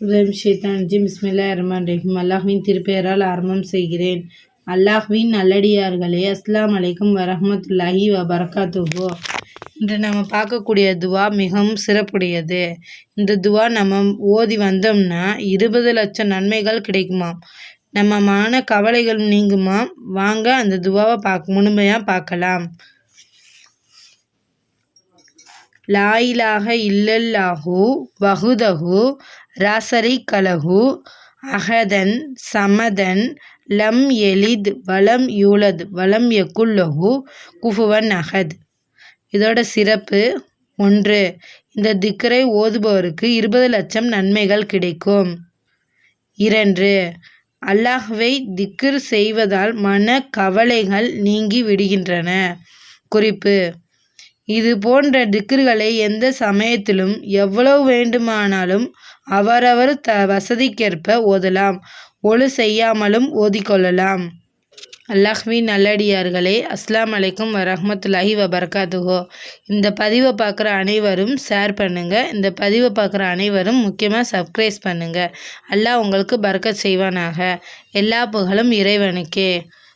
உதவி ஷேத்தான் ஜிம் பிஸ்மில்லா ரஹ்மான் ரஹீம் அல்லாஹ்வின் திருப்பெயரால் ஆரம்பம் செய்கிறேன். அல்லாஹ்வின் நல்லடியார்களே அஸ்லாம் அலைக்கும் வரஹ்மத்துல்லாஹி வபரகாத்துஹு. இன்று நம்ம பார்க்கக்கூடிய துவா மிகவும் சிறப்புடையது. இந்த துவா நம்ம ஓதி வந்தோம்னா இருபது லட்சம் நன்மைகள் கிடைக்குமாம் நம்ம மன கவலைகள் நீங்குமாம் வாங்க அந்த துவாவை பார்க்க முழுமையாக பார்க்கலாம். லாயிலாக இல்லல்லாஹு வகுதகு ராசரி கலஹு அஹதன் சமதன் லம் எலித் வலம் யூலத் வலம் யக்குல்லஹு குஃபுவன் அஹத் இதோட சிறப்பு ஒன்று. இந்த திக்கரை ஓதுபவருக்கு இருபது லட்சம் நன்மைகள் கிடைக்கும். இரண்டு. அல்லாஹ்வை திக்ர் செய்வதால் மன கவலைகள் நீங்கி விடுகின்றன. குறிப்பு இது போன்ற திக்ர்களை எந்த சமயத்திலும் எவ்வளவு வேண்டுமானாலும் அவரவர் த வசதிக்கேற்ப ஓதலாம். ஒழு செய்யாமலும் ஓதிக்கொள்ளலாம். அல்லாஹ்வின் நல்லடியார்களே அஸ்லாம் அலைக்கும் வரஹமத்துல்லாஹி வபர்காத்துஹோ. இந்த பதிவை பார்க்குற அனைவரும் ஷேர் பண்ணுங்கள் இந்த பதிவை பார்க்குற அனைவரும் முக்கியமாக சப்ஸ்கிரைப் பண்ணுங்கள் அல்லாஹ் உங்களுக்கு பர்க்கத் செய்வானாக. எல்லா புகழும் இறைவனுக்கே.